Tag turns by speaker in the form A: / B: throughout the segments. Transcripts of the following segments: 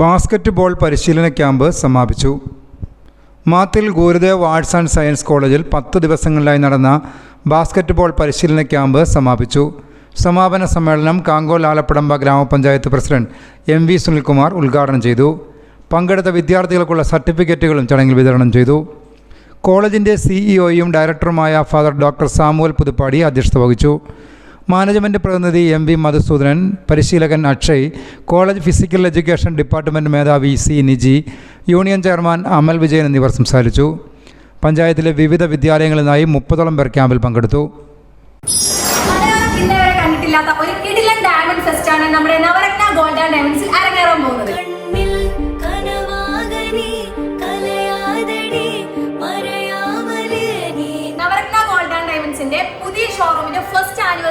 A: Basket ball പരിശീലന camp സമാപിച്ചു. മാത്തിൽ ഗുരുദേവ് ആർട്സ് ആൻഡ് സയൻസ് കോളേജിൽ പത്ത് ദിവസങ്ങളിലായി നടന്ന ബാസ്ക്കറ്റ് ബോൾ പരിശീലന ക്യാമ്പ് സമാപിച്ചു. സമാപന സമ്മേളനം കാങ്കോൽ ആലപ്പടമ്പ ഗ്രാമപഞ്ചായത്ത് പ്രസിഡന്റ് എം വി സുനിൽകുമാർ ഉദ്ഘാടനം ചെയ്തു. പങ്കെടുത്ത വിദ്യാർത്ഥികൾക്കുള്ള സർട്ടിഫിക്കറ്റുകളും ചടങ്ങിൽ വിതരണം ചെയ്തു. കോളേജിന്റെ സിഇഒയും ഡയറക്ടറുമായ ഫാദർ ഡോക്ടർ സാമുവൽ പുതുപ്പാടി അധ്യക്ഷത വഹിച്ചു. മാനേജ്മെന്റ് പ്രതിനിധി എം വി മധുസൂദനൻ പരിശീലകൻ Akshay college physical education department മേധാവി C Niji union chairman Amal Vijayan എന്നിവർ സംസാരിച്ചു. പഞ്ചായത്തിലെ വിവിധ വിദ്യാലയങ്ങളിൽ നിന്നായി മുപ്പതോളം പേർ ക്യാമ്പിൽ പങ്കെടുത്തു.
B: കണ്ടിട്ടില്ലാത്ത ഒരു കിടിലൻ ഡയമണ്ട് ഫെസ്റ്റ് ആണ് നമ്മുടെ നവരത്ന ഗോൾഡ് ആൻഡ് ഡയമണ്ട്സിൽ അരങ്ങേറാൻ പോകുന്നത്. നവരത്ന ഗോൾഡ് ആൻഡ് ഡയമണ്ട്സിന്റെ പുതിയ ഷോറൂമിന്റെ ഫസ്റ്റ് ആനിവേഴ്സറി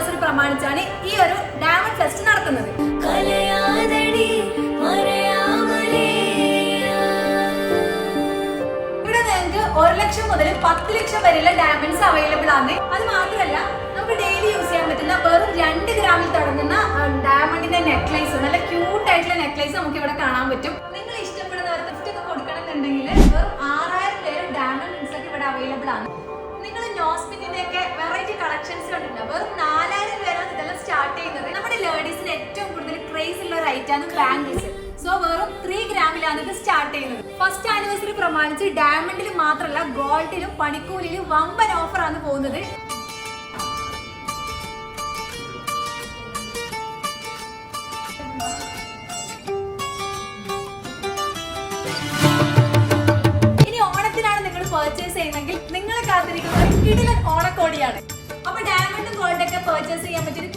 B: നിങ്ങൾക്ക് ഒരു ലക്ഷം മുതൽ പത്ത് ലക്ഷം വരെയുള്ള ഡയമണ്ട്സ് അവൈലബിൾ ആണ്. അത് മാത്രമല്ല നമുക്ക് ഡെയിലി യൂസ് ചെയ്യാൻ പറ്റുന്ന വെറും രണ്ട് ഗ്രാമിൽ തുടങ്ങുന്ന ഡയമണ്ടിന്റെ നെക്ലേസ് നല്ല ക്യൂട്ട് ആയിട്ടുള്ള നെക്ലേസ് നമുക്ക് ഇവിടെ കാണാൻ പറ്റും. നിങ്ങൾ ഇഷ്ടപ്പെടുന്നവർക്ക് ഗിഫ്റ്റ് ഒക്കെ കൊടുക്കണമെന്നുണ്ടെങ്കിൽ വെറും ആറായിരം പേര് ഡയമണ്ട്സ് ഒക്കെ ഇവിടെ അവൈലബിൾ ആണ്. ക്രേസ് ബാങ്ക് ബാംഗിൾസ് സോ വെറും ത്രീ ഗ്രാമിലാണ് ഇത് സ്റ്റാർട്ട് ചെയ്യുന്നത്. ഫസ്റ്റ് ആനിവേഴ്സറി പ്രമാണിച്ച് ഡയമണ്ടിൽ മാത്രമല്ല ഗോൾഡിലും പണിക്കൂലിയിലും വമ്പൻ ഓഫറാണ് പോകുന്നത്. ഇനി ഓണത്തിനാണ് നിങ്ങൾ പർച്ചേസ് ചെയ്യുന്നതെങ്കിൽ നിങ്ങളെ കാത്തിരിക്കുന്ന ഒരു കിടിലൻ ഓണക്കോടിയാണ്. അപ്പൊ ഡയമണ്ടും ഗോൾഡൊക്കെ പർച്ചേസ് ചെയ്യാൻ പറ്റിയ ഒരു